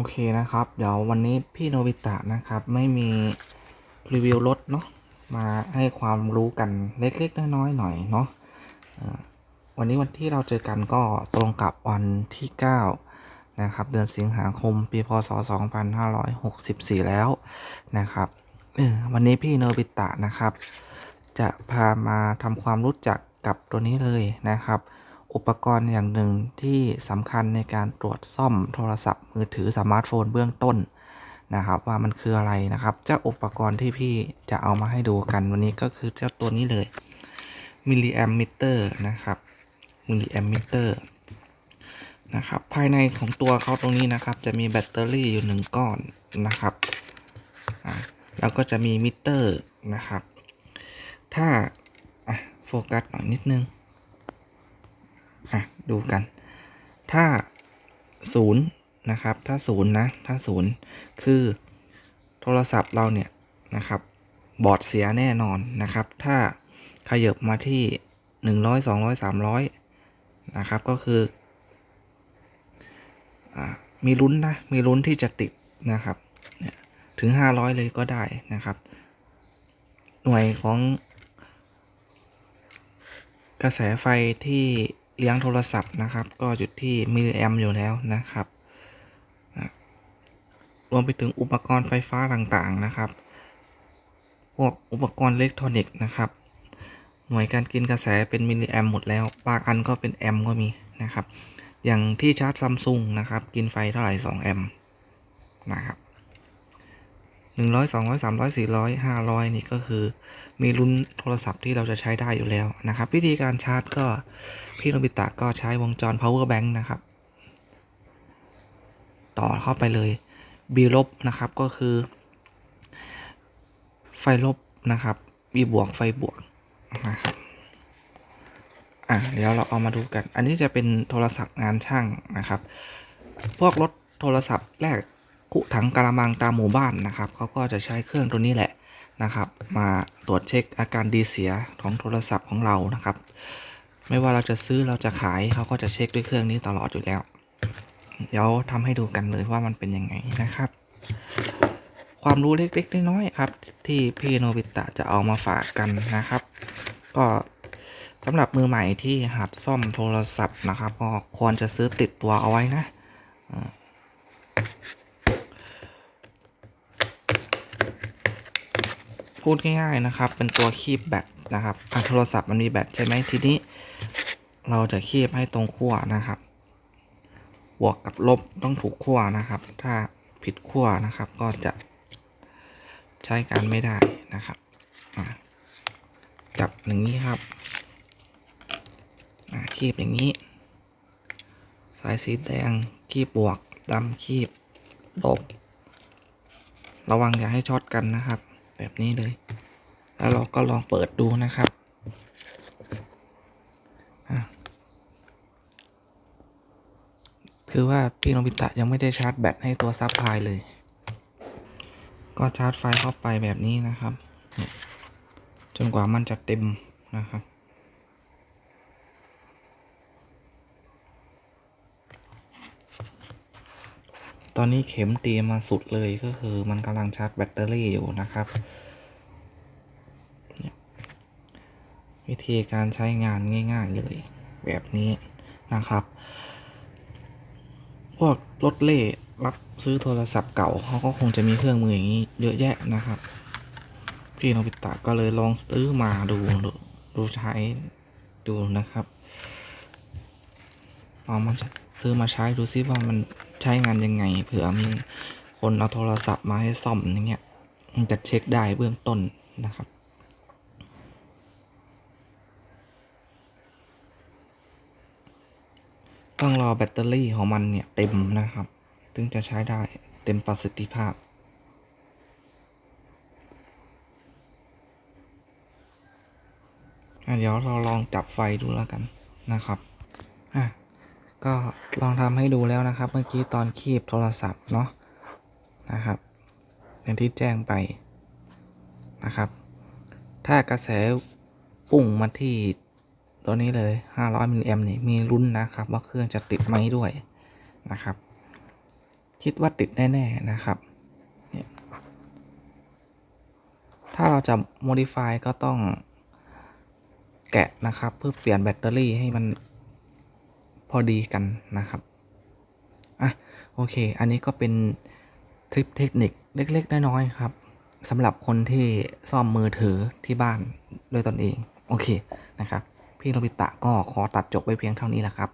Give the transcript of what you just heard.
โอเคนะครับ เดี๋ยววันนี้พี่โนบิตะนะครับ ไม่มีรีวิวรถเนาะมาให้ความรู้กันเล็กๆน้อยๆหน่อยเนาะวันนี้วันที่เราเจอกันก็ตรงกับวันที่ 9 นะครับ เดือนสิงหาคมปีพศ 2564 แล้วนะครับวันนี้พี่โนบิตะนะครับ จะพามาทำความรู้จักกับตัวนี้เลยนะครับ อุปกรณ์อย่างหนึ่งที่สำคัญในการตรวจซ่อมโทรศัพท์มือถือสมาร์ทโฟนเบื้องต้นนะครับ ว่ามันคืออะไรนะครับ เจ้าอุปกรณ์ที่พี่จะเอามาให้ดูกันวันนี้ก็คือเจ้าตัวนี้เลยมิลลิแอมมิเตอร์นะครับมิลลิแอมมิเตอร์นะครับภายในของตัวเขาตรงนี้นะครับ จะมีแบตเตอรี่อยู่หนึ่งก้อนนะครับแล้วก็จะมีมิเตอร์นะครับ ถ้าโฟกัสหน่อยนิดนึง อะดูกัน ถ้าศูนย์นะครับ ถ้าศูนย์นะ ถ้าศูนย์คือโทรศัพท์เราเนี่ยนะครับ บอดเสียแน่นอนนะครับ ถ้าขยับมาที่ 100 200 300 นะครับ ก็คืออมีลุ้นนะ มีลุ้นที่จะติดนะครับ ถึง 500 เลยก็ได้นะครับ หน่วยของกระแสไฟที่ เลี้ยงโทรศัพท์นะครับ ก็อยู่ที่มิลลิแอมอยู่แล้วนะครับ รวมไปถึงอุปกรณ์ไฟฟ้าต่างๆนะครับ พวกอุปกรณ์อิเล็กทรอนิกส์นะครับ หน่วยการกินกระแสเป็นมิลลิแอมหมดแล้ว บางอันก็เป็นแอมก็มีนะครับ อย่างที่ชาร์จซัมซุงนะครับ กินไฟเท่าไหร่ 2 แอมนะครับ 100 200 300 400 500 นี่ก็คือมีรุ่นโทรศัพท์ที่เราจะใช้ได้อยู่แล้วนะครับ วิธีการชาร์จก็พี่โนบิตะก็ใช้วงจร power bank นะครับ ต่อเข้าไปเลย B ลบนะครับก็คือ ไฟลบนะครับ B บวกไฟบวกนะครับอะเดี๋ยวเราเอามาดูกัน อันนี้จะเป็นโทรศัพท์งานช่างนะครับ พวกรถโทรศัพท์แรก กุถังกระมังตามหมู่บ้านนะครับเขาก็จะใช้เครื่องตัวนี้แหละนะครับ มาตรวจเช็คอาการดีเสียของโทรศัพท์ของเรานะครับ ไม่ว่าเราจะซื้อเราจะขายเขาก็จะเช็คด้วยเครื่องนี้ตลอดอยู่แล้ว เดี๋ยวทำให้ดูกันเลยว่ามันเป็นยังไงนะครับ ความรู้เล็กๆน้อยๆครับ ที่พี่โนบิตะจะเอามาฝากกันนะครับ ก็สำหรับมือใหม่ที่หัดซ่อมโทรศัพท์นะครับ ก็ควรจะซื้อติดตัวเอาไว้นะ พูดง่ายๆนะครับ เป็นตัวคีบแบตนะครับโทรศัพท์มันมีแบตใช่ไหมทีนี้ เราจะคีบให้ตรงขั้วนะครับ บวกกับลบต้องถูกขั้วนะครับ ถ้าผิดขั้วนะครับก็จะใช้การไม่ได้นะครับ จับอย่างนี้ครับคีบอย่างนี้ สายสีแดงคีบบวกดำคีบลบ ระวังอย่าให้ช็อตกันนะครับ แบบนี้เลย แล้วเราก็ลองเปิดดูนะครับคือว่าพี่โนบิตะยังไม่ได้ชาร์จแบตให้ตัวซับพายเลย ก็ชาร์จไฟเข้าไปแบบนี้นะครับ จนกว่ามันจะเต็มนะครับ ตอนนี้เข็มตีมาสุดเลยก็คือมันกำลังชาร์จแบตเตอรี่อยู่นะครับ วิธีการใช้งานง่าย ๆ เลย แบบนี้นะครับ พวกรถเล่รับซื้อโทรศัพท์เก่าเขาก็คงจะมีเครื่องมืออย่างนี้เยอะแยะนะครับ พี่โนบิตะก็เลยลองซื้อมาดูดูดูใช้ดูนะครับเอามาซื้อมาใช้ดูซิว่ามัน ใช้งานยังไง เผื่อมีคนเอาโทรศัพท์มาให้ซ่อมอย่างเงี้ยมันจะเช็คได้เบื้องต้นนะครับต้องรอแบตเตอรี่ของมันเนี่ย เต็มนะครับ ถึงจะใช้ได้เต็มประสิทธิภาพ เดี๋ยวเราลองจับไฟดูแล้วกันนะครับอะ ก็ลองทำให้ดูแล้วนะครับ เมื่อกี้ตอนคีบโทรศัพท์เนาะนะครับอย่างที่แจ้งไปนะครับ ถ้ากระแสปุ่งมาที่ตัวนี้เลย 500มิลลิแอมนี่มีลุ้นนะครับ ว่าเครื่องจะติดไหมด้วยนะครับ คิดว่าติดแน่ๆนะครับเนี่ยถ้าเราจะ modify ก็ต้องแกะนะครับ เพื่อเปลี่ยนแบตเตอรี่ให้มัน พอดีกันนะครับอะโอเค อันนี้ก็เป็นทริปเทคนิคเล็กๆน้อยๆครับสำหรับคนที่ซ่อมมือถือที่บ้านด้วยตนเอง โอเคนะครับ พี่โรบิตะก็ขอตัดจบไว้เพียงเท่านี้แหละครับ